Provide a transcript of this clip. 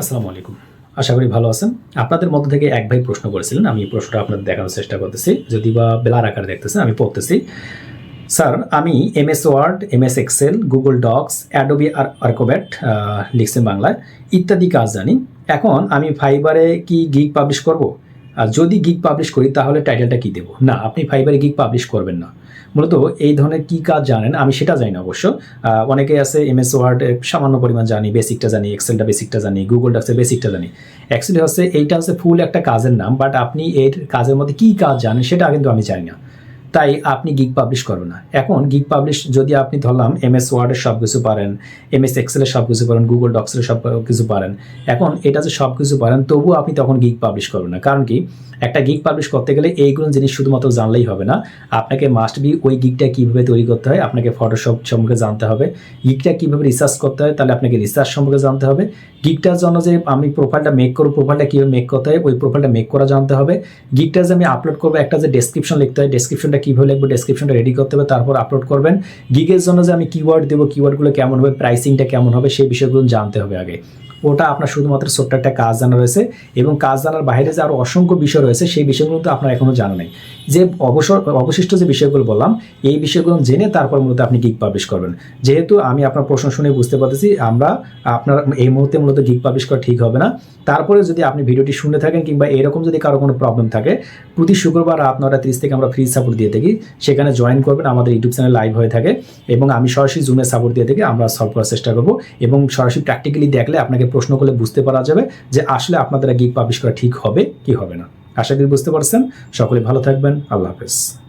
আসসালামু আলাইকুম। আশা করি ভালো আছেন। আপনাদের মধ্যে থেকে এক ভাই প্রশ্ন করেছিলেন, আমি প্রশ্নটা আপনাদের দেখানোর চেষ্টা করতেছি। যদি বা বেলার আকারে দেখতেছেন, আমি পড়তেছি। স্যার, আমি M S Word M S Excel, Google Docs, Adobe আর আর্কোব্যাট লিখছেন বাংলায় ইত্যাদি কাজ জানি। এখন আমি ফাইবারে কি গিগ পাবলিশ করব? আর যদি গিগ পাবলিশ করি, তাহলে টাইটেলটা কী দেবো? না, আপনি ফাইবারে গিগ পাবলিশ করবেন না। মূলত এই ধরনের কী কাজ জানেন? আমি সেটা জানি না অবশ্য। অনেকেই অনেকে আছে এম এস ওয়ার্ড সামান্য পরিমাণ জানি বেসিকটা জানি এক্সেলটা বেসিকটা জানি গুগল ডাক্সের বেসিকটা জানি। অ্যাকচুয়ালি হচ্ছে, এইটা হচ্ছে ফুল একটা কাজের নাম বাট আপনি এর কাজের মধ্যে কি কাজ জানেন, সেটা কিন্তু আমি জানি না। তাই আপনি গিগ পাবলিশ করবেন না। এখন গিগ পাবলিশ যদি আপনি ধরলাম এম এস ওয়ার্ডের সব কিছু পারেন এম এস এক্সেলের সব কিছু পারেন গুগল ডক্সের সব কিছু পারেন, এখন এটা যে সব কিছু পারেন তবুও আপনি তখন গিগ পাবলিশ করবেন না। কারণ কি? একটা গিগ পাবলিশ করতে গেলে এইগুলো জিনিস শুধুমাত্র জানলেই হবে না। আপনাকে মাস্ট বি ওই গিগটা কীভাবে তৈরি করতে হয়, আপনাকে ফটোশপ সম্পর্কে জানতে হবে। গিগটা কীভাবে রিসার্চ করতে হয়, তাহলে আপনাকে রিসার্চ সম্পর্কে জানতে হবে। গিগটার জন্য যে আমি প্রোফাইলটা মেক করব প্রোফাইলটা কীভাবে মেক করতে হয়, ওই প্রোফাইলটা মেক করা জানতে হবে। গিগটা যে আমি আপলোড করব, একটা যে ডেসক্রিপশন লিখতে হয় ডেসক্রিপশনটা কীভাবে লিখব ডেসক্রিপশনটা রেডি করতে হবে, তারপর আপলোড করবেন। গিগের জন্য যে আমি কিওয়ার্ড দেবো কিওয়ার্ডগুলো কেমন হবে প্রাইসিংটা কেমন হবে, সেই বিষয়গুলো জানতে হবে আগে। ওটা আপনার শুধুমাত্র ছোট্ট একটা কাজ জানা রয়েছে এবং কাজ জানার বাইরে যে আরও অসংখ্য বিষয় রয়েছে, সেই বিষয়গুলো তো আপনার এখনও জানা নেই। যে অবসর, অবশিষ্ট যে বিষয়গুলো বললাম, এই বিষয়গুলো জেনে তারপর মূলত আপনি গিগ পাবলিশ করবেন। যেহেতু আমি আপনার প্রশ্ন শুনে বুঝতে পারতেছি, আমরা আপনার এই মুহূর্তে মূলত গিগ পাবলিশ করা ঠিক হবে না। তারপরে যদি আপনি ভিডিওটি শুনে থাকেন কিংবা এরকম যদি কারও কোনো প্রবলেম থাকে, প্রতি শুক্রবার রাত নটা তিরিশ থেকে আমরা ফ্রি সাপোর্ট দিয়ে থাকি। সেখানে জয়েন করবেন, আমাদের ইউটিউব চ্যানেল লাইভ হয়ে থাকে এবং আমি সরাসরি জুমে সাপোর্ট দিয়ে থাকি, আমরা সলভ করার চেষ্টা করব এবং সরাসরি প্র্যাকটিক্যালি দেখলে আপনাকে প্রশ্ন করলে বুঝতে পারা যাবে যে আসলে আপনাদের গিগ পাবলিশ করা ঠিক হবে কি হবে না। আশা করি বুঝতে পারছেন। সকলে ভালো থাকবেন। আল্লাহ হাফেজ।